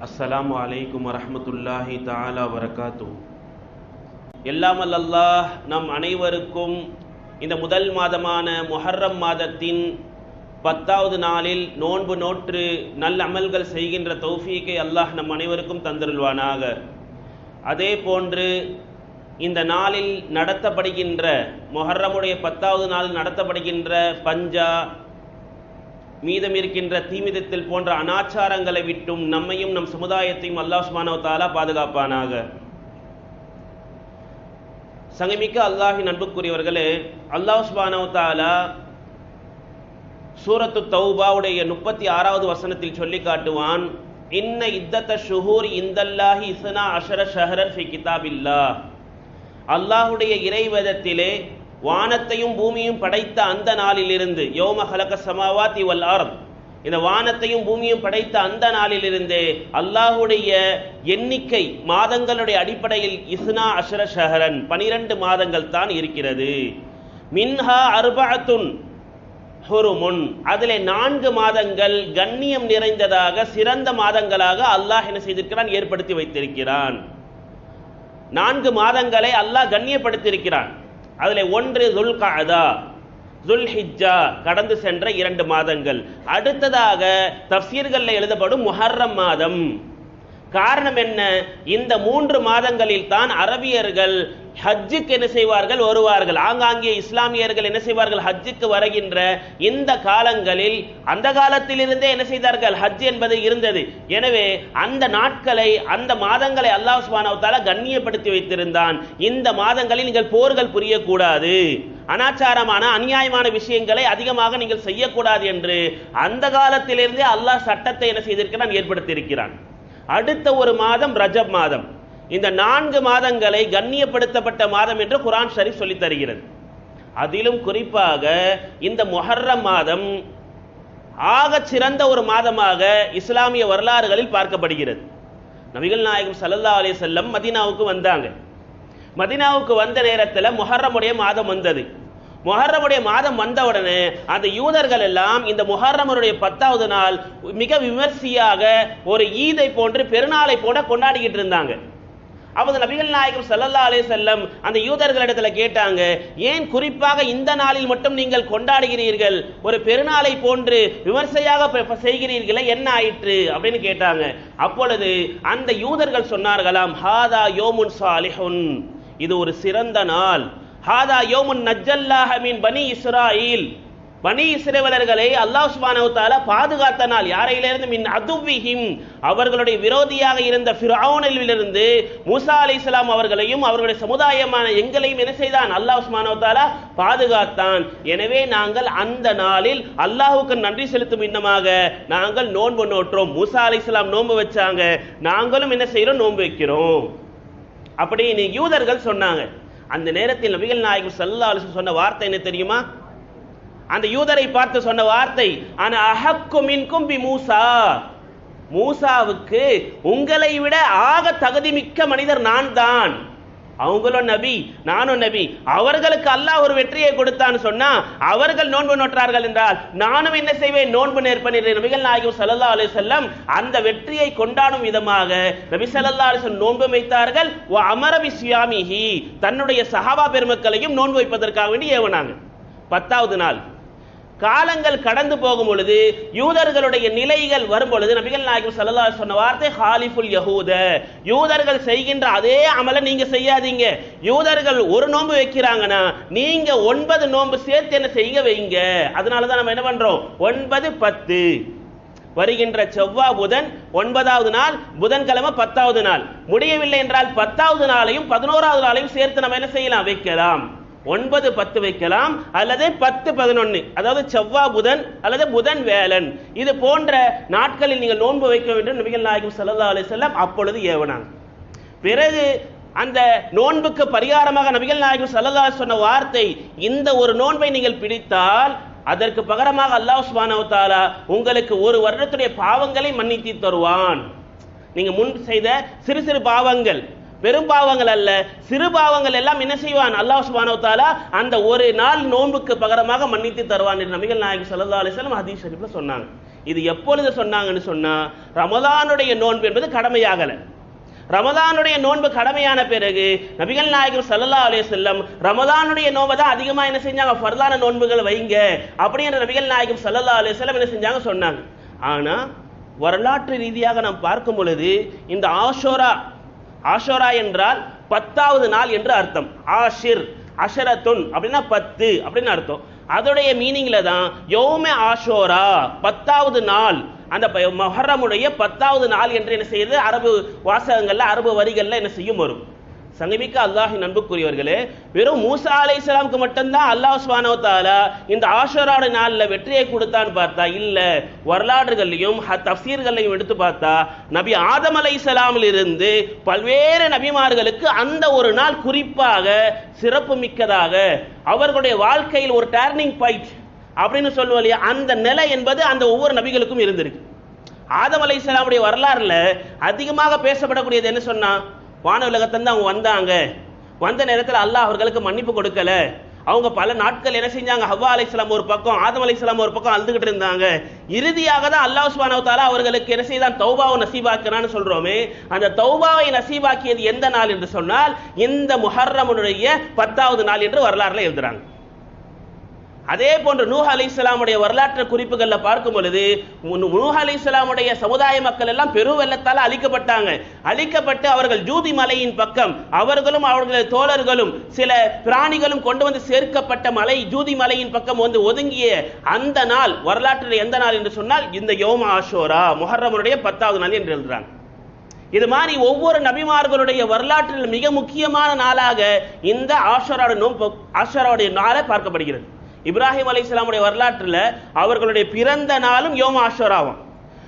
அஸ்லாம் அலைக்கும் வரமத்துல்லாஹி தாலா வரகாத்து எல்லாமல் அல்லாஹ் நம் அனைவருக்கும் இந்த முதல் மாதமான முஹர்ரம் மாதத்தின் பத்தாவது நாளில் நோன்பு நோற்று நல்ல அமல்கள் செய்கின்ற தௌஃபீக்கை அல்லாஹ் நம் அனைவருக்கும் தந்திருவானாக அதே போன்று இந்த நாளில் நடத்தப்படுகின்ற மொஹர்ரமுடைய பத்தாவது நாளில் நடத்தப்படுகின்ற பஞ்சா மீதம் இருக்கின்ற தீமிதத்தில் போன்ற அனாச்சாரங்களை விட்டும் நம்மையும் நம் சமுதாயத்தையும் அல்லாஹ் சுப்ஹானஹு பாதுகாப்பானாக. சங்கமிக்க அல்லாஹின் அன்புக்குரியவர்களே அல்லாஹ் சுபானவத்தாலா சூரத்து தௌபாவுடைய முப்பத்தி ஆறாவது வசனத்தில் சொல்லி காட்டுவான் இன்ன இத்தத்த ஷுஹூர் இந்தல்லாஹி இசனா அஷர ஷஹரன் ஃபி கிதாபில்லா அல்லாஹுடைய இறைவேதத்திலே வானத்தையும் பூமியும் படைத்த அந்த நாளிலிருந்து யோம ஹலக சமாவாத்தி வல் அர்த். இந்த வானத்தையும் பூமியும் படைத்த அந்த நாளிலிருந்து அல்லாஹுடைய எண்ணிக்கை மாதங்களுடைய அடிப்படையில் இஸ்னா அஷர ஷஹரன் பனிரெண்டு மாதங்கள் தான் இருக்கிறது. மின்ஹா அர்பஅத்துன் ஹுருமுன். அதிலே நான்கு மாதங்கள் கண்ணியம் நிறைந்ததாக சிறந்த மாதங்களாக அல்லாஹ் என்ன செய்திருக்கிறான்? ஏற்படுத்தி வைத்திருக்கிறான். நான்கு மாதங்களை அல்லாஹ் கண்ணியப்படுத்தியிருக்கிறான். அதில் ஒன்று துல்காதா துல்ஹிஜ்ஜா கடந்து சென்ற இரண்டு மாதங்கள். அடுத்ததாக தஃசீர்களில் எழுதப்படும் முஹர்ரம் மாதம். காரணம் என்ன? இந்த மூன்று மாதங்களில் தான் அரபியர்கள் ஹஜ்ஜுக்கு என்ன செய்வார்கள்? வருவார்கள். ஆங்காங்கே இஸ்லாமியர்கள் என்ன செய்வார்கள்? ஹஜ்ஜுக்கு வருகின்ற இந்த காலங்களில் அந்த காலத்திலிருந்தே என்ன செய்தார்கள்? ஹஜ் என்பது இருந்தது. எனவே அந்த நாட்களை அந்த மாதங்களை அல்லாஹ் சுப்ஹானஹு கண்ணியப்படுத்தி வைத்திருந்தான். இந்த மாதங்களில் நீங்கள் போர்கள் புரியக்கூடாது. அனாச்சாரமான அநியாயமான விஷயங்களை அதிகமாக நீங்கள் செய்யக்கூடாது என்று அந்த காலத்திலிருந்தே அல்லாஹ் சட்டத்தை என்ன செய்திருக்கிறான்? ஏற்படுத்தியிருக்கிறான். அடுத்த ஒரு மாதம் ரஜப் மாதம். இந்த நான்கு மாதங்களை கண்ணியப்படுத்தப்பட்ட மாதம் என்று குரான் ஷரீஃப் சொல்லித் தருகிறது. அதிலும் குறிப்பாக இந்த மொஹர்ரம் மாதம் ஆக சிறந்த ஒரு மாதமாக இஸ்லாமிய வரலாறுகளில் பார்க்கப்படுகிறது. நபிகள் நாயகம் சல்லா அலி செல்லம் மதீனாவுக்கு வந்தாங்க. மதீனாவுக்கு வந்த நேரத்தில் மொஹர்ரமுடைய மாதம் வந்தது. முஹர்ரமுடைய மாதம் வந்தவுடனே அந்த யூதர்கள் எல்லாம் இந்த முஹர்ரமருடைய பத்தாவது நாள் மிக விமர்சையாக ஒரு ஈதை போன்று பெருநாளை போல கொண்டாடிக்கிட்டு இருந்தாங்க. அப்போது நபிகள் நாயகம் சல்லல்லா அலே செல்லம் அந்த யூதர்களிடத்துல கேட்டாங்க ஏன் குறிப்பாக இந்த நாளில் மட்டும் நீங்கள் கொண்டாடுகிறீர்கள்? ஒரு பெருநாளை போன்று விமர்சையாக செய்கிறீர்களே என்ன ஆயிற்று? அப்படின்னு கேட்டாங்க. அப்பொழுது அந்த யூதர்கள் சொன்னார்களாம் ஹாதா யோமுன் சாலிஹுன். இது ஒரு சிறந்த நாள். ஹாதா யோமுன் நஜல்லாஹ மீன் பனி இஸ்ராயில். பனி இஸ்ரேவலர்களை அல்லாஹ் சுபானவத்தால பாதுகாத்த நாள் யாரையிலிருந்து? மின் அதுவிஹிம். அவர்களுடைய விரோதியாக இருந்த ஃபிரௌனிலிருந்து மூசா அலைஹிஸ்ஸலாம் அவர்களையும் அவர்களுடைய சமுதாயமான எங்களையும் என்ன செய்தான்? அல்லாஹ் சுப்ஹானஹு பாதுகாத்தான். எனவே நாங்கள் அந்த நாளில் அல்லாஹுக்கு நன்றி செலுத்தும் இன்னமாக. நாங்கள் நோன்பு நோற்றோம். மூசா இஸ்லாம் நோன்பு வச்சாங்க. நாங்களும் என்ன செய்யறோம் நோன்பு வைக்கிறோம். அப்படின்னு யூதர்கள் சொன்னாங்க. அந்த நேரத்தில் நபிகள் நாயகம் சல்லா அலைஹி சொன்ன வார்த்தை என்ன தெரியுமா? அந்த யூதரை பார்த்து சொன்ன வார்த்தை ஆனா அஹக்கு மின்கும் பி மூசா. மூசாவுக்கு உங்களை விட ஆக தகுதிமிக்க மனிதர் நான் தான் அவங்களும் நபி நானும் நபி. அவர்களுக்கு அல்லாஹ் ஒரு வெற்றியை கொடுத்தான்னு சொன்னா அவர்கள் நோன்பு நோற்றார்கள் என்றால் நானும் என்ன செய்வேன்? நோன்பு நேர்ப்பேன் என்று நபிகள் நாயகம் ஸல்லல்லாஹு அலி செல்லம் அந்த வெற்றியை கொண்டாடும் விதமாக நபி ஸல்லல்லாஹு அலி நோன்பு வைத்தார்கள். அமரவி அமர பிஸ்யாமிஹி தன்னுடைய சஹாபா பெருமக்களையும் நோன்பு வைப்பதற்காக வேண்டி ஏவனாங்க. பத்தாவது நாள். காலங்கள் கடந்து போகும் பொழுது யூதர்களுடைய நிலைகள் வரும் பொழுது நபிகள் நாயகம் சல்லா சொன்ன வார்த்தை ஹாலிஃபுல் யகூத யூதர்கள் செய்கின்ற அதே அமலை நீங்க செய்யாதீங்க. யூதர்கள் ஒரு நோன்பு வைக்கிறாங்கன்னா நீங்க ஒன்பது நோன்பு சேர்த்து என்ன செய்ய வைங்க. அதனால தான் நம்ம என்ன பண்றோம்? ஒன்பது பத்து. வருகின்ற செவ்வாய் புதன் ஒன்பதாவது நாள் புதன்கிழமை பத்தாவது நாள். முடியவில்லை என்றால் பத்தாவது நாளையும் பதினோராவது நாளையும் சேர்த்து நம்ம என்ன செய்யலாம்? வைக்கலாம். ஒன்பது பத்து வைக்கலாம் அல்லது பத்து பதினொன்னு. அதாவது செவ்வாய் புதன் அல்லது புதன் வேலன். இது போன்ற நாட்களில் நீங்கள் நோன்பு வைக்க வேண்டும். நபிகள் நாயகம் சல்லா அலி செல்லம் அப்பொழுது ஏவனாங்க. பிறகு அந்த நோன்புக்கு பரிகாரமாக நபிகள் நாயகம் ஸல்லல்லாஹு சொன்ன வார்த்தை இந்த ஒரு நோன்பை நீங்கள் பிடித்தால் அதற்கு பகரமாக அல்லாஹ் சுப்ஹானஹு உங்களுக்கு ஒரு வருடத்துடைய பாவங்களை மன்னித்து தருவான். நீங்க முன் செய்த சிறு சிறு பாவங்கள். பெரும் பாவங்கள் அல்ல. சிறு பாவங்கள் எல்லாம் என்ன செய்வான்? அல்லாஹ் சுப்ஹானஹு அந்த ஒரு நாள் நோன்புக்கு பகரமாக மன்னித்து தருவான் என்று நபிகள் நாயகி சல்லா அலிஸ்லாம் ஹதீஸ் ஷரீஃப்ல சொன்னாங்க. இது எப்பொழுது சொன்னாங்கன்னு சொன்னா ரமதானுடைய நோன்பு என்பது கடமையாகல. ரமதானுடைய நோன்பு கடமையான பிறகு நபிகள் நாயகம் சல்லா அலே செல்லம் ரமதானுடைய நோன்பை தான் அதிகமா என்ன செஞ்சாங்க? ஃபர்தான நோன்புகள் வைங்க. அப்படின்ற நபிகள் நாயகம் சல்லா அலே செல்லம் என்ன செஞ்சாங்க சொன்னாங்க. ஆனா வரலாற்று ரீதியாக நாம் பார்க்கும் பொழுது இந்த ஆஷோரா ஆஷோரா என்றால் பத்தாவது நாள் என்று அர்த்தம். ஆஷிர் அஷரத்துன் அப்படின்னா பத்து அப்படின்னு அர்த்தம். அதோடைய மீனிங்ல தான் யோமே ஆஷோரா பத்தாவது நாள். அந்த மொஹரமுடைய பத்தாவது நாள் என்று என்ன செய்யுது? அரபு வாசகங்கள்ல அரபு வரிகள்ல என்ன செய்யும் வரும். சங்கமிக்க அல்லாஹின் நண்புக்குரியவர்களே வெறும் மூசா அலைஹிஸ்ஸலாமுக்கு மட்டும்தான் அல்லாஹ் சுப்ஹானஹு இந்த ஆஷராட நாள்ல வெற்றியை கொடுத்தான்னு பார்த்தா இல்ல வரலாறுகள்லையும் ஹ- எடுத்து பார்த்தா நபி ஆதம் அலைஹிஸ்ஸலாமில் இருந்து பல்வேறு நபிமார்களுக்கு அந்த ஒரு நாள் குறிப்பாக சிறப்பு மிக்கதாக அவர்களுடைய வாழ்க்கையில் ஒரு டேர்னிங் பாயிண்ட் அப்படின்னு சொல்லுவோம் இல்லையா அந்த நிலை என்பது அந்த ஒவ்வொரு நபிகளுக்கும் இருந்திருக்கு. ஆதம் அலைஹிஸ்ஸலாமுடைய வரலாறுல அதிகமாக பேசப்படக்கூடியது என்ன சொன்னா வான உலகத்திலிருந்து அவங்க வந்தாங்க. வந்த நேரத்தில் அல்லாஹ் அவர்களுக்கு மன்னிப்பு கொடுக்கல. அவங்க பல நாட்கள் என்ன செஞ்சாங்க? ஹவ்வா அலைஹிஸ்ஸலாம் ஒரு பக்கம் ஆதம் அலைஹிஸ்ஸலாம் ஒரு பக்கம் அழுதுகிட்டு இருந்தாங்க. இறுதியாக தான் அல்லாஹ் சுப்ஹானஹு அவர்களுக்கு என்ன செய்தான்? தௌபாவை நசீபாக்கினான்னு சொல்றோமே. அந்த தௌபாவை நசீபாக்கியது எந்த நாள் என்று சொன்னால் இந்த முஹர்ரமுடைய பத்தாவது நாள் என்று வரலாறுல எழுதுறாங்க. அதே போன்று நூஹ் இஸ்லாமுடைய வரலாற்று குறிப்புகளில் பார்க்கும் பொழுது நூஹ அலி இஸ்லாமுடைய சமுதாய மக்கள் எல்லாம் பெரு வெள்ளத்தால் அழிக்கப்பட்டாங்க. அழிக்கப்பட்டு அவர்கள் ஜூதி மலையின் பக்கம் அவர்களும் அவர்களது தோழர்களும் சில பிராணிகளும் கொண்டு வந்து சேர்க்கப்பட்ட மலை ஜூதி மலையின் பக்கம் வந்து ஒதுங்கிய அந்த நாள் வரலாற்றில் எந்த நாள் என்று சொன்னால் இந்த யோம ஆஷோரா முஹர்ரமுடைய பத்தாவது நாள் என்று எழுதுறாங்க. இது மாதிரி ஒவ்வொரு நபிமார்களுடைய வரலாற்றில் மிக முக்கியமான நாளாக இந்த ஆஷராட நோன்பு ஆஷராவுடைய நாளை பார்க்கப்படுகிறது. இப்ராஹிம் அலைஹிஸ்ஸலாமுடைய வரலாற்றில் அவர்களுடைய பிறந்த நாளும் யோம ஆஷராவும்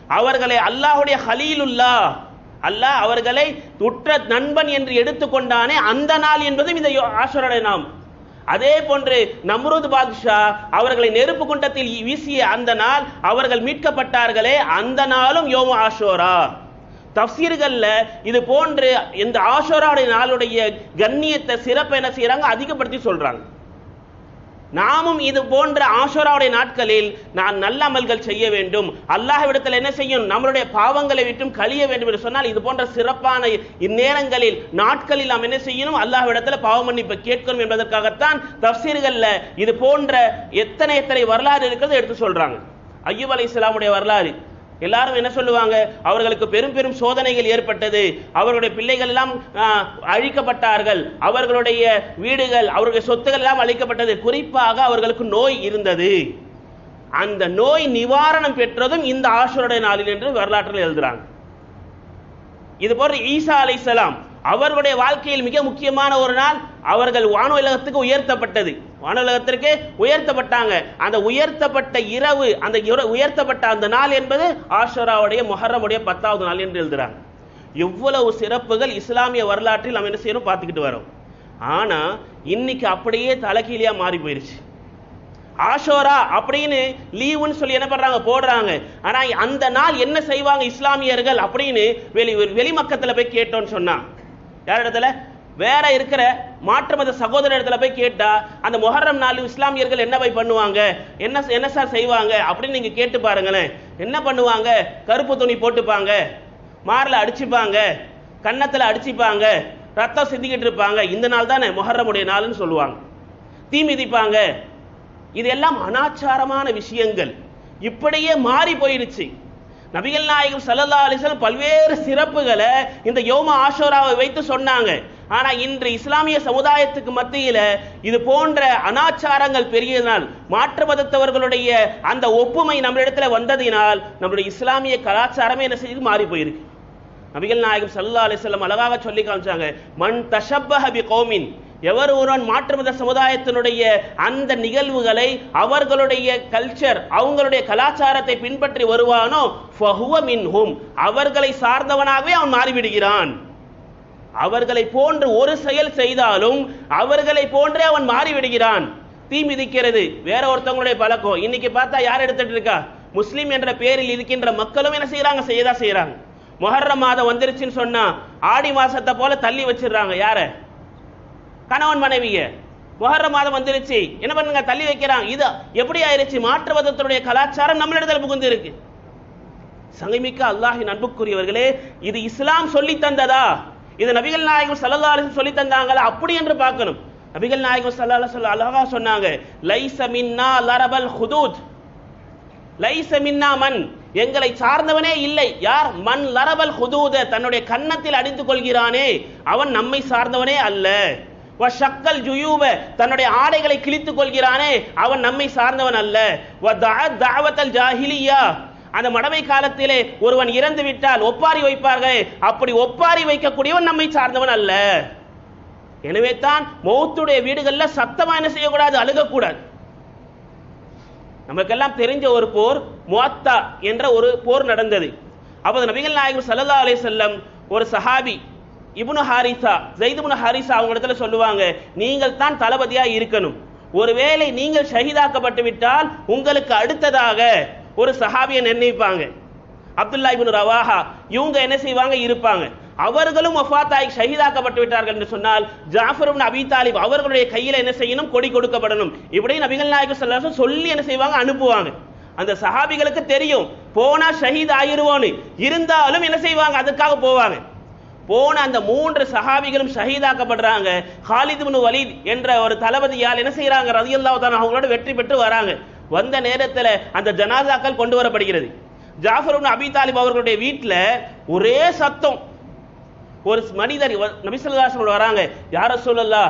அவர்களை அல்லாஹுடைய ஹலீலுல்லா அல்லாஹ் அவர்களை உற்ற நண்பன் என்று எடுத்துக்கொண்டானே அந்த நாள் என்பதும் இந்த யோ- நாம் அதே போன்று நம்ருத் பாதுஷா அவர்களை நெருப்பு குண்டத்தில் வீசிய அந்த நாள் அவர்கள் மீட்கப்பட்டார்களே அந்த நாளும் யோம ஆஷோரா. தப்சீர்கள்ல இது போன்று இந்த ஆஷோராவுடைய நாளுடைய கண்ணியத்தை சிறப்பை என்ன செய்யறாங்க அதிகப்படுத்தி சொல்றாங்க. நாமும் இது போன்ற ஆஷோராவுடைய நாட்களில் நான் நல்ல அமல்கள் செய்ய வேண்டும். அல்லாஹ்விடத்தில் என்ன செய்யும்? நம்மளுடைய பாவங்களை விட்டும் கழிய வேண்டும் என்று சொன்னால் இது போன்ற சிறப்பான இந்நேரங்களில் நாட்களில் நாம் என்ன செய்யணும்? அல்லாஹ்விடத்தில் பாவ மன்னிப்பு கேட்கணும் என்பதற்காகத்தான் தப்சீர்கள்ல இது போன்ற எத்தனை எத்தனை வரலாறு இருக்கிறது எடுத்து சொல்றாங்க. ஐயூப் அலி இஸ்லாமுடைய வரலாறு. எல்லாரும் என்ன சொல்லுவாங்க? அவர்களுக்கு பெரும் பெரும் சோதனைகள் ஏற்பட்டது. அவர்களுடைய பிள்ளைகள் எல்லாம் அழிக்கப்பட்டார்கள். அவர்களுடைய வீடுகள் அவருடைய சொத்துகள் எல்லாம் அழிக்கப்பட்டது. குறிப்பாக அவர்களுக்கு நோய் இருந்தது. அந்த நோய் நிவாரணம் பெற்றதும் இந்த ஆஷருடைய நாளில் என்று வரலாற்றில் எழுதுறாங்க. இது போன்ற ஈசா அலைஹிஸ்ஸலாம் அவர்களுடைய வாழ்க்கையில் மிக முக்கியமான ஒரு நாள் அவர்கள் வானுலகத்துக்கு உயர்த்தப்பட்டது. வானலகத்திற்கு உயர்த்தப்பட்டாங்க. அந்த உயர்த்தப்பட்ட இரவு அந்த உயர்த்தப்பட்ட அந்த நாள் என்பது ஆஷராவுடைய மொஹரமுடைய பத்தாவது நாள் என்று எழுதுறாங்க. எவ்வளவு சிறப்புகள் இஸ்லாமிய வரலாற்றில் நம்ம என்ன செய்யணும் பார்த்துக்கிட்டு வரோம். ஆனா இன்னைக்கு அப்படியே தலைகீழியா மாறி போயிருச்சு. ஆஷோரா அப்படின்னு லீவுன்னு சொல்லி என்ன பண்றாங்க? போடுறாங்க. ஆனா அந்த நாள் என்ன செய்வாங்க இஸ்லாமியர்கள் அப்படின்னு வெளி வெளிமக்கத்துல போய் கேட்டோம்னு சொன்னா. யார் இடத்துல? வேற இருக்கிற மாற்று மத சகோதர இடத்துல போய் கேட்டா அந்த மொஹரம் நாள் இஸ்லாமியர்கள் என்ன போய் பண்ணுவாங்க? என்ன என்ன சார் செய்வாங்க? அப்படின்னு நீங்க கேட்டு பாருங்களேன். என்ன பண்ணுவாங்க? கருப்பு துணி போட்டுப்பாங்க. மாரில் அடிச்சுப்பாங்க. கன்னத்தில் அடிச்சுப்பாங்க. ரத்தம் சிந்திக்கிட்டு இருப்பாங்க. இந்த நாள் தானே மொஹரமுடைய நாள்னு சொல்லுவாங்க. தீ மிதிப்பாங்க. இதெல்லாம் அனாச்சாரமான விஷயங்கள். இப்படியே மாறி போயிடுச்சு. நபிகள் நாயகம் ஸல்லல்லாஹு அலிசல் பல்வேறு சிறப்புகளை இந்த யோம ஆஷோராவை வைத்து சொன்னாங்க. ஆனா இன்று இஸ்லாமிய சமுதாயத்துக்கு மத்தியில இது போன்ற அனாச்சாரங்கள் பெரியதனால் மாற்று மதத்தவர்களுடைய அந்த ஒப்புமை நம்மளிடத்துல வந்ததினால் நம்மளுடைய இஸ்லாமிய கலாச்சாரமே என்ன செய்து மாறி போயிருக்கு. நபிகள் நாயகம் சல்லா அலிஸ்லாம் அழகாக சொல்லி காமிச்சாங்க மன் தஷப்பஹபி கோமின் எவர் ஒருவன் மாற்று மத சமுதாயத்தினுடைய அந்த நிகழ்வுகளை அவர்களுடைய கல்ச்சர் அவங்களுடைய கலாச்சாரத்தை பின்பற்றி வருவானோ மின்ஹும். அவர்களை சார்ந்தவனாகவே அவன் மாறிவிடுகிறான். அவர்களை போன்று ஒரு செயல் செய்தாலும் அவர்களை போன்றே அவன் மாறிவிடுகிறான். தீ மிதிக்கிறது. வேற ஒருத்தவங்களுடைய பழக்கம். இன்னைக்கு பார்த்தா யார் எடுத்துட்டு இருக்கா? முஸ்லீம் என்ற பேரில் இருக்கின்ற மக்களும் என்ன செய்யறாங்க செய்யதா செய்யறாங்க முஹர்ரம் மாதம் வந்துருச்சுன்னு சொன்னா ஆடி மாசத்தை போல தள்ளி வச்சிடுறாங்க. யார? கணவன் மனைவிய. முஹர்ரம் மாதம் வந்துருச்சு. என்ன பண்ணுங்க? தள்ளி வைக்கிறாங்க. இது எப்படி ஆயிருச்சு? மாற்றுவதத்தினுடைய கலாச்சாரம் நம்மளிடத்தில் புகுந்து இருக்கு. சங்கமிக்க அல்லாஹின் அன்புக்குரியவர்களே இது இஸ்லாம் சொல்லி தந்ததா? இது நபிகள் நாயகம் சல்லா அலைஹி சொல்லி தந்தாங்களா? அப்படி என்று பார்க்கணும். நபிகள் நாயகம் சல்லா அலைஹி அழகா சொன்னாங்க லைச மின்னா லரபல் ஹுதூத். லைஸ மின்னா மன். எங்களை சார்ந்தவனே இல்லை. யார்? மன் லரபல் ஹுதூத. தன்னுடைய கன்னத்தில் அடித்துக் கொள்கிறானே. அவன் நம்மை சார்ந்தவனே அல்ல. வ ஷக்கல் ஜுயூப. தன்னுடைய ஆடைகளை கிழித்துக் கொள்கிறானே. அவன் நம்மை சார்ந்தவன் அல்ல. வ தாவத்தல் ஜாஹிலியா. அந்த மடமை காலத்திலே ஒருவன் இறந்து விட்டால் ஒப்பாரி வைப்பார்கள். அப்படி ஒப்பாரி வைக்கக்கூடியவன் நம்மை சார்ந்தவன் அல்ல. எனவே தான் மௌத்துடைய வீடுகள்ல சத்தமா என்ன செய்யக்கூடாது? அழுகக்கூடாது. நமக்கெல்லாம் தெரிஞ்ச ஒரு போர் முவாத்தா என்ற ஒரு போர் நடந்தது. அப்போது நபிகள் நாயகம் சல்லா அலே செல்லம் ஒரு சஹாபி இபுனு ஹாரிசா ஜெய்துபுனு ஹாரிசா அவங்க இடத்துல சொல்லுவாங்க நீங்கள் தான் தளபதியா இருக்கணும். ஒருவேளை நீங்கள் ஷஹீதாக்கப்பட்டு விட்டால் உங்களுக்கு அடுத்ததாக ஒரு சஹாபியை நிர்ணயிப்பாங்க. அப்துல்லா இபின் ரவாஹா இவங்க என்ன செய்வாங்க? இருப்பாங்க. அவர்களும் வஃபாத்தாய் ஷஹீதாக்கப்பட்டு விட்டார்கள் என்று சொன்னால் ஜாஃபர் அபி தாலிப் அவர்களுடைய கையில என்ன செய்யணும்? கொடி கொடுக்கப்படணும். இப்படி நபிகள் நாயகம் ஸல்லல்லாஹு சொல்லி என்ன செய்வாங்க? அனுப்புவாங்க. அந்த சஹாபிகளுக்கு தெரியும். போனா ஷஹீத் ஆயிருவோன்னு. இருந்தாலும் என்ன செய்வாங்க? அதுக்காக போவாங்க. போன அந்த மூன்று சஹாபிகளும் ஷஹீதாக்கப்படுறாங்க. ஹாலித் இப்னு வலீத் என்ற ஒரு தளபதியால் என்ன செய்யறாங்க ரதியல்லா அவங்களோட வெற்றி பெற்று வராங்க. வந்த நேரத்துல அந்த ஜனாதாக்கள் கொண்டு வரப்படுகிறது. ஜாஃபர் அபி தாலிப் அவர்களுடைய வீட்டுல ஒரே சத்தம். ஒரு மனிதர் நபிசல்லாசனோட வராங்க. யார சொல்லலா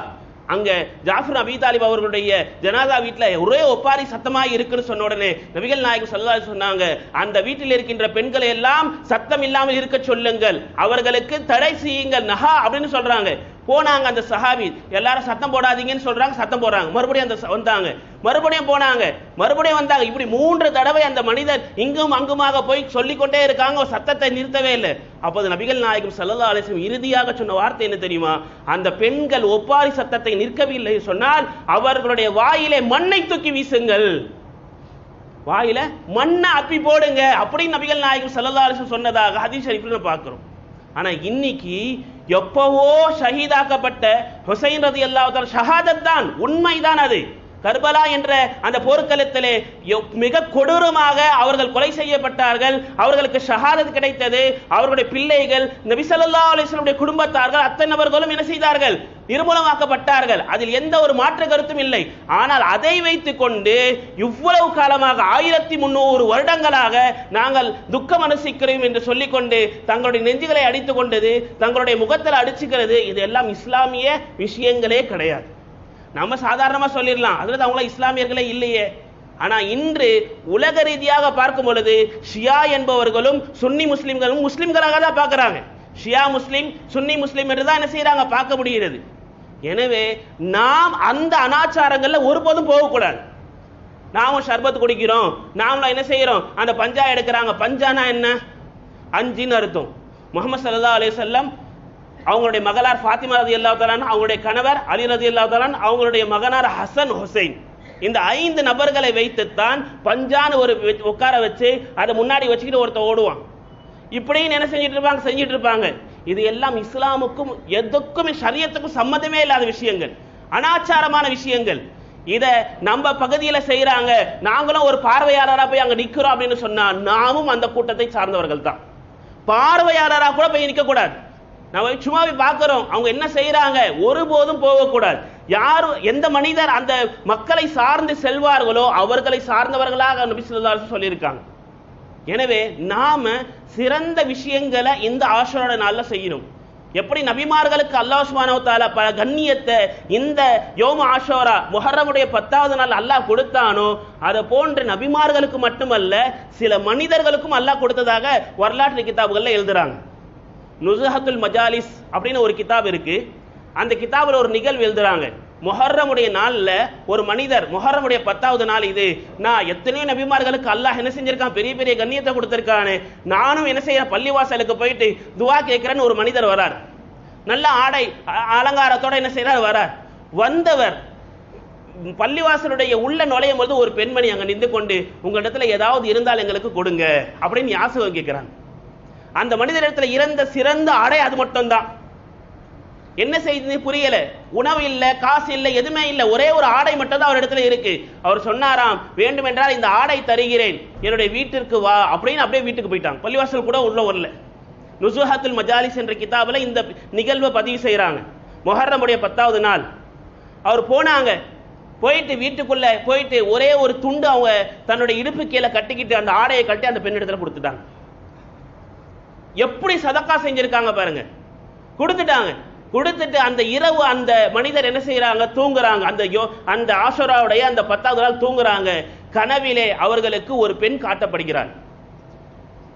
அங்க ஜாஃபர் அபி தாலிப் அவர்களுடைய ஜனாதா வீட்டில் ஒரே ஒப்பாரி சத்தமா இருக்குன்னு சொன்ன உடனே நபிகள் நாயகம் சொல்லா சொன்னாங்க அந்த வீட்டில் இருக்கின்ற பெண்களை எல்லாம் சத்தம் இல்லாமல் இருக்க சொல்லுங்கள். அவர்களுக்கு தடை செய்யுங்கள். நஹா அப்படின்னு சொல்றாங்க. போனாங்க அந்த சஹாபி. எல்லாரும் சத்தம் போடாதீங்கன்னு சொல்றாங்க சத்தம் போடுறாங்க. மறுபடியும் அந்த ச- வந்தாங்க. மறுபடியும் போனாங்க. மறுபடியும் வந்தாங்க. இப்படி மூன்று தடவை அந்த மனிதர் இங்கும் அங்குமாக போய் சொல்லிக்கொண்டே இருக்காங்க. ஒரு சத்தத்தை நிறுத்தவே இல்லை. அப்போது நபிகள் நாயகம் ஸல்லல்லாஹு அலைஹி இறுதியாக சொன்ன வார்த்தை என்ன தெரியுமா? அந்த பெண்கள் ஒப்பாரி சத்தத்தை நிற்கவில்லை சொன்னால் அவர்களுடைய வாயிலே மண்ணை தூக்கி வீசுங்கள். வாயில மண்ணை அப்பி போடுங்க. அப்படின்னு நபிகள் நாயகம் ஸல்லல்லாஹு அலைஹி சொன்னதாக ஹதீஸ் ஷரீஃப்ல பார்க்கிறோம். ஆனா இன்னைக்கு எப்பவோ ஷஹீதாக்கப்பட்ட ஹுசைன் ரதி அல்லாவுதர் ஷஹாதத் தான். உண்மைதான் அது. கர்பலா என்ற அந்த போர்க்களத்திலே மிக கொடூரமாக அவர்கள் கொலை செய்யப்பட்டார்கள். அவர்களுக்கு ஷஹாதத் கிடைத்தது. அவர்களுடைய பிள்ளைகள் நபிசல்லா அலிஸ்லமுடைய குடும்பத்தார்கள் அத்தனை நபர்களும் என்ன செய்தார்கள்? நிர்மூலமாக்கப்பட்டார்கள் அதில் எந்த ஒரு மாற்று கருத்தும் இல்லை. ஆனால் அதை வைத்துக் கொண்டு இவ்வளவு காலமாக ஆயிரத்தி முன்னூறு வருடங்களாக நாங்கள் துக்கம் அனுசிக்கிறோம் என்று சொல்லிக்கொண்டு தங்களுடைய நெஞ்சுகளை அடித்துக் கொண்டது தங்களுடைய முகத்தில் அடிச்சுக்கிறது இது எல்லாம் இஸ்லாமிய விஷயங்களே கிடையாது. நம்ம சாதாரணமா சொல்லிடலாம். அதுல அவங்கள இஸ்லாமியர்களே இல்லையே. ஆனா இன்று உலக ரீதியாக பார்க்கும் பொழுது ஷியா என்பவர்களும் சுன்னி முஸ்லிம்களும் முஸ்லிம்களாக தான் பார்க்கறாங்க. ஷியா முஸ்லிம் சுன்னி முஸ்லிம் என்று தான் என்ன செய்யறாங்க? பார்க்க முடிகிறது. எனவே நாம் அந்த அனாச்சாரங்கள்ல ஒருபோதும் போகக்கூடாது. நாமும் ஷர்பத் குடிக்கிறோம். நாமளும் என்ன செய்யறோம்? அந்த பஞ்சா எடுக்கிறாங்க. பஞ்சானா என்ன? அஞ்சுன்னு அர்த்தம். முகமது சல்லா அலி செல்லம் அவங்களுடைய மகளார் ஃபாத்திமா ரதி அல்லா அவங்களுடைய கணவர் அலி ரதி அல்லா அவங்களுடைய மகனார் ஹசன் ஹுசைன். இந்த ஐந்து நபர்களை வைத்துத்தான் பஞ்சான்னு ஒரு உட்கார வச்சு அதை முன்னாடி வச்சுக்கிட்டு ஒருத்த ஓடுவான். இப்படியும் என்ன செஞ்சுட்டு இருப்பாங்க? செஞ்சுட்டு இருப்பாங்க. இது எல்லாம் இஸ்லாமுக்கும் எதுக்கும் சரியத்துக்கும் சம்மதமே இல்லாத விஷயங்கள். அனாச்சாரமான விஷயங்கள். இத நம்ம பகுதியில செய்கிறாங்க நாங்களும் ஒரு பார்வையாளரா போய் அங்க நிக்கிறோம் அப்படின்னு சொன்னா நாமும் அந்த கூட்டத்தை சார்ந்தவர்கள் தான் பார்வையாளரா கூட போய் நிற்கக்கூடாது நம்ம சும்மா போய் பார்க்கிறோம். அவங்க என்ன செய்யறாங்க ஒருபோதும் போகக்கூடாது. யார் எந்த மனிதர் அந்த மக்களை சார்ந்து செல்வார்களோ அவர்களை சார்ந்தவர்களாக நபி ஸல்லல்லாஹு சொல்லியிருக்காங்க. எனவே நாம சிறந்த விஷயங்களை இந்த ஆஷரோட நாள்ல செய்யணும். எப்படி நபிமார்களுக்கு அல்லாஹ் சுப்ஹானஹு பல கண்ணியத்தை இந்த யோம ஆஷோரா முஹர்ரமுடைய பத்தாவது நாள் அல்லாஹ் கொடுத்தானோ அதை போன்று நபிமார்களுக்கு மட்டுமல்ல சில மனிதர்களுக்கும் அல்லாஹ் கொடுத்ததாக வரலாற்று கிதாபுகள்ல எழுதுறாங்க. நுசுஹத்துல் மஜாலிஸ் அப்படின்னு ஒரு கிதாப் இருக்கு. அந்த கிதாபில் ஒரு நிகழ்வு எழுதுறாங்க. முஹர்ரமுடைய நாள்ல ஒரு மனிதர் முஹர்ரமுடைய பத்தாவது நாள் இது. நான் எத்தனையோ நபிமார்களுக்கு அல்லாஹ் என்ன செஞ்சிருக்கான்? பெரிய பெரிய கண்ணியத்தை கொடுத்துருக்கானு. நானும் என்ன செய்ய பள்ளிவாசலுக்கு போயிட்டு துவா கேட்கிறேன்னு ஒரு மனிதர் வரார். நல்ல ஆடை அலங்காரத்தோட என்ன செய்றார்? வரார். வந்தவர் பள்ளிவாசலுடைய உள்ள நுழையும் போது ஒரு பெண்மணி அங்க நின்று கொண்டு உங்களிடத்துல ஏதாவது இருந்தால் எங்களுக்கு கொடுங்க அப்படின்னு யாசகம் கேட்கிறான். அந்த மனிதனிடத்தில் இறந்த சிறந்த ஆடை அது மட்டும்தான். என்ன செய்தது புரியல? உணவு இல்ல காசு இல்ல எதுவுமே இல்ல. ஒரே ஒரு ஆடை மட்டும் தான் அவர் இடத்துல இருக்கு. அவர் சொன்னாராம் வேண்டுமென்றால் இந்த ஆடை தருகிறேன். என்னுடைய வீட்டிற்கு வா. அப்படின்னு அப்படியே வீட்டுக்கு போயிட்டாங்க. பள்ளிவாசல் கூட உள்ள வரல. நுசுஹத்துல் மஜாலிஸ் என்ற கிதாபில் இந்த நிகழ்வை பதிவு செய்கிறாங்க மொஹர்ரமுடைய பத்தாவது நாள். அவர் போனாங்க. போயிட்டு வீட்டுக்குள்ள போயிட்டு ஒரே ஒரு துண்டு அவங்க தன்னுடைய இடுப்பு கீழே கட்டிக்கிட்டு அந்த ஆடையை கட்டி அந்த பெண்ணிடத்துல கொடுத்துட்டாங்க. எப்படி சதக்கா செஞ்சிருக்காங்க பாருங்க. கொடுத்துட்டாங்க. கொடுத்துட்டு அந்த இரவு அந்த மனிதர் என்ன செய்யறாங்க தூங்குறாங்க. அந்த யோ அந்த ஆசுராவுடைய அந்த பத்தாவது நாள் தூங்குறாங்க. கனவிலே அவர்களுக்கு ஒரு பெண் காட்டப்படுகிறார்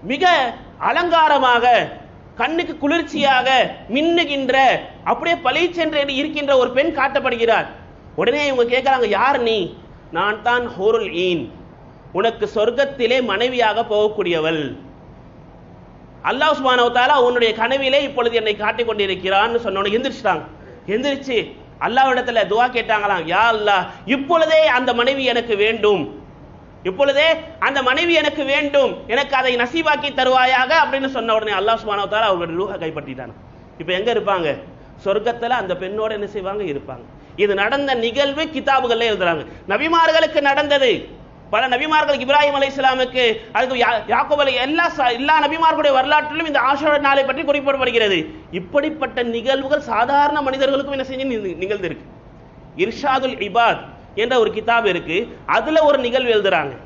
மிக அலங்காரமாக கண்ணுக்கு குளிர்ச்சியாக மின்னுகின்ற அப்படியே பழிச்சென்று இருக்கின்ற ஒரு பெண் காட்டப்படுகிறார் உடனே இவங்க கேட்குறாங்க யார் நீ? நான் தான் ஹோருல் ஈன். உனக்கு சொர்க்கத்திலே மனைவியாக போகக்கூடியவள். அல்லாஹ் சுப்ஹானஹு உன்னுடைய கனவிலே இப்பொழுது என்னை காட்டிக் கொண்டிருக்கிறான்னு சொன்னோன்னு எந்திரிச்சிட்டாங்க. எந்திரிச்சு அல்லாவிடத்துல துவா கேட்டாங்களாம். யா அல்லா இப்பொழுதே அந்த மனைவி எனக்கு வேண்டும். இப்பொழுதே அந்த மனைவி எனக்கு வேண்டும். எனக்கு அதை நசீபாக்கி தருவாயாக அப்படின்னு சொன்ன உடனே அல்லாஹ் சுப்ஹானஹு அவங்களுடைய ரூஹ கைப்பற்றிட்டாங்க. இப்போ எங்க இருப்பாங்க? சொர்க்கத்துல அந்த பெண்ணோட என்ன செய்வாங்க? இருப்பாங்க. இது நடந்த நிகழ்வு கிதாபுகள்ல எழுதுறாங்க. நபிமார்களுக்கு நடந்தது. பல நபிமார்கள் இப்ராஹிம் அலை இஸ்லாமுக்கு அதுக்கு யா- யாக்கூப் அலை எல்லா எல்லா நபிமார்களுடைய வரலாற்றிலும் இந்த ஆஷோட நாளை பற்றி குறிப்பிடப்படுகிறது. இப்படிப்பட்ட நிகழ்வுகள் சாதாரண மனிதர்களுக்கும் என்ன செஞ்சு நி- நிகழ்ந்திருக்கு. இர்ஷாதுல் இபாத் என்ற ஒரு கிதாப் இருக்கு. அதுல ஒரு நிகழ்வு எழுதுறாங்க.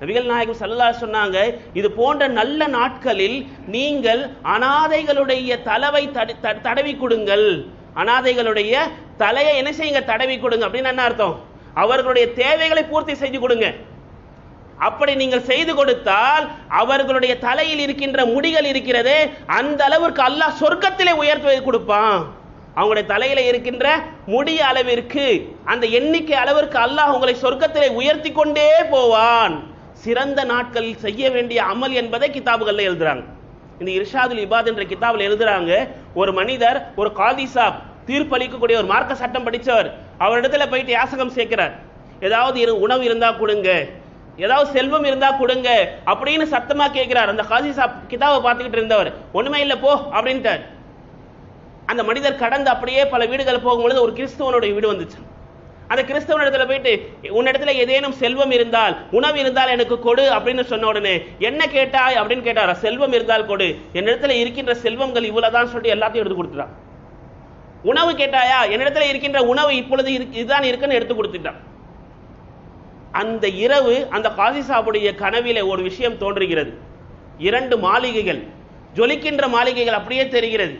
நபிகள் நாயகம் சல்லா சொன்னாங்க இது போன்ற நல்ல நாட்களில் நீங்கள் அனாதைகளுடைய தலைவை தட- த- தடவி கொடுங்கள். அனாதைகளுடைய தலையை என்ன செய்யுங்க? தடவி கொடுங்க. அப்படின்னு என்ன அர்த்தம்? அவர்களுடைய தேவைகளை பூர்த்தி செஞ்சு கொடுங்க. அப்படி நீங்கள் செய்து கொடுத்தால் அவர்களுடைய தலையில் இருக்கின்ற முடிகள் இருக்கிறதே அந்த அளவிற்கு அல்லாஹ் சொர்க்கத்திலே உயர்த்துவதை கொடுப்பான். அவங்களுடைய தலையில இருக்கின்ற முடி அளவிற்கு அந்த எண்ணிக்கை அளவிற்கு அல்லாஹ் உங்களை சொர்க்கத்திலே உயர்த்தி கொண்டே போவான். சிறந்த நாட்களில் செய்ய வேண்டிய அமல் என்பதை கிதாபுகள்ல எழுதுறாங்க. இந்த இர்ஷாதுல் இபாத் என்ற கிதாபில் எழுதுறாங்க ஒரு மனிதர் ஒரு காதி சாப் தீர்ப்பளிக்கக்கூடிய ஒரு மார்க்க சட்டம் படிச்சவர் அவரிடத்துல போயிட்டு யாசகம் சேர்க்கிறார். ஏதாவது இரு உணவு இருந்தா கொடுங்க. ஏதாவது செல்வம் இருந்தா கொடுங்க. அப்படின்னு சத்தமா கேட்கிறார். அந்த காசி சாப் கிதாவை பார்த்துக்கிட்டு இருந்தவர். ஒண்ணுமே இல்லை போ அப்படின்ட்டார். அந்த மனிதர் கடந்து அப்படியே பல வீடுகள் போகும்பொழுது ஒரு கிறிஸ்தவனுடைய வீடு வந்துச்சு. அந்த கிறிஸ்தவன் இடத்துல போயிட்டு உன்னிடத்துல ஏதேனும் செல்வம் இருந்தால் உணவு இருந்தால் எனக்கு கொடு அப்படின்னு சொன்ன உடனே என்ன கேட்டாய்? அப்படின்னு கேட்டாரா செல்வம் இருந்தால் கொடு. என்னிடத்துல இருக்கின்ற செல்வங்கள் இவ்வளவுதான் சொல்லிட்டு எல்லாத்தையும் எடுத்து கொடுத்துட்டான். உணவு கேட்டாயா? என்னிடத்துல இருக்கின்ற உணவு இப்பொழுது இதுதான் இருக்குன்னு எடுத்து கொடுத்துட்டான். அந்த இரவு அந்த காசி சாபுடைய கனவிலே ஒரு விஷயம் தோன்றுகிறது. இரண்டு மாளிகைகள். ஜொலிக்கின்ற மாளிகைகள் அப்படியே தெரிகிறது.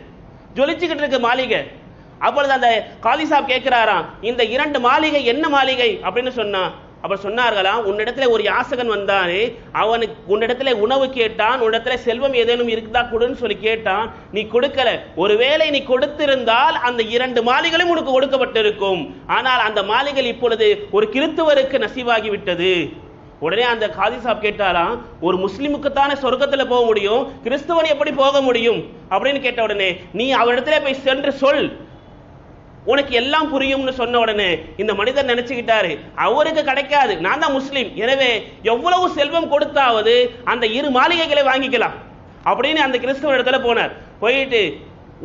ஜொலிச்சுக்கிட்டு இருக்க மாளிகை. அப்பொழுது அந்த காலி சாப் கேட்கிறாராம் இந்த இரண்டு மாளிகை என்ன மாளிகை? அப்படின்னு சொன்னா அப்ப சொன்னார்களாம் உன்னிடத்துல ஒரு யாசகன் வந்தானே அவனுக்கு உன்னிடத்துல உணவு கேட்டான் உன்னிடத்துல செல்வம் ஏதேனும் இருக்குதா கொடுன்னு சொல்லி கேட்டான் நீ கொடுக்கல. ஒருவேளை நீ கொடுத்திருந்தால் அந்த இரண்டு மாளிகளும் உனக்கு கொடுக்கப்பட்டிருக்கும். ஆனால் அந்த மாளிகள் இப்பொழுது ஒரு கிறித்துவருக்கு நசீவாகி விட்டது உடனே அந்த காதி சாப் கேட்டாராம் ஒரு முஸ்லிமுக்குத்தான சொர்க்கத்துல போக முடியும் கிறிஸ்துவன் எப்படி போக முடியும்? அப்படின்னு கேட்ட உடனே நீ அவரிடத்துல போய் சென்று சொல். உனக்கு எல்லாம் புரியும்னு சொன்ன உடனே இந்த மனிதர் நினைச்சுக்கிட்டாரு அவருக்கு கிடைக்காது நான் தான் முஸ்லீம். எனவே எவ்வளவு செல்வம் கொடுத்தாவது அந்த இரு மாளிகைகளை வாங்கிக்கலாம். அப்படின்னு அந்த கிறிஸ்தவ இடத்துல போனார். போயிட்டு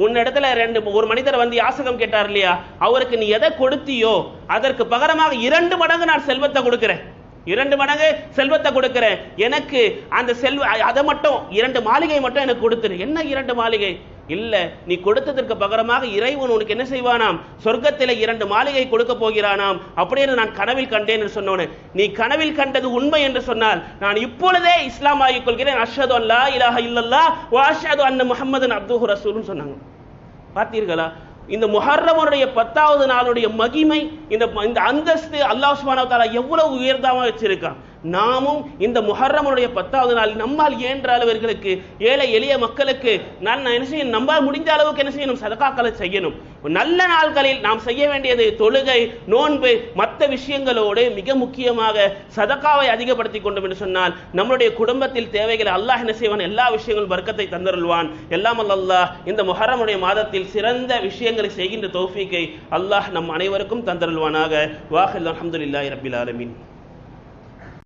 உன் இடத்துல ரெண்டு ஒரு மனிதர் வந்து யாசகம் கேட்டார் இல்லையா? அவருக்கு நீ எதை கொடுத்தியோ அதற்கு பகரமாக இரண்டு மடங்கு நான் செல்வத்தை கொடுக்கிறேன். இரண்டு மடங்கு செல்வத்தை கொடுக்கிறேன். எனக்கு அந்த செல்வ அதை மட்டும் இரண்டு மாளிகை மட்டும் எனக்கு கொடுத்துரு. என்ன இரண்டு மாளிகை? இல்ல நீ கொடுத்ததற்கு பகரமாக இறைவன் உனக்கு என்ன செய்வானாம்? சொர்க்கத்தில் இரண்டு மாளிகை கொடுக்க போகிறானாம். அப்படின்னு நான் கனவில் கண்டேன் என்று சொன்னோனே. நீ கனவில் கண்டது உண்மை என்று சொன்னால் நான் இப்பொழுதே இஸ்லாம் ஆகிக் கொள்கிறேன். அஷது அல்லா இலாஹ இல்லல்லா வ அஷ்ஹது அன்ன முகமது அப்துஹு ரசூல்னு சொன்னாங்க. பார்த்தீர்களா? இந்த முஹர்ரமுடைய பத்தாவது நாளுடைய மகிமை இந்த இந்த அந்தஸ்து அல்லாஹ் சுபானா எவ்வளவு உயர்ந்தமா வச்சிருக்கான். நாமும் இந்த முஹர்ரமனுடைய பத்தாவது நாள் நம்மால் இயன்ற அளவர்களுக்கு ஏழை எளிய மக்களுக்கு நான் என்ன செய்யணும்? நம்மால் முடிந்த அளவுக்கு என்ன செய்யணும்? சதகாக்களை செய்யணும். நல்ல நாட்களில் நாம் செய்ய வேண்டியது தொழுகை நோன்பு மற்ற விஷயங்களோடு மிக முக்கியமாக சதகாவை அதிகப்படுத்திக் கொண்டும் என்று சொன்னால் நம்மளுடைய குடும்பத்தில் தேவைகளை அல்லாஹ் என்ன செய்வான்? எல்லா விஷயங்களும் வர்க்கத்தை தந்தருள்வான். எல்லாம் அல்லாஹ் இந்த முஹரமுடைய மாதத்தில் சிறந்த விஷயங்களை செய்கின்ற தோஃபிக்கை அல்லாஹ் நம் அனைவருக்கும் தந்தருள்வானாக. வாஹில் அல்ஹம்துலில்லாஹி ரபில் ஆலமின்.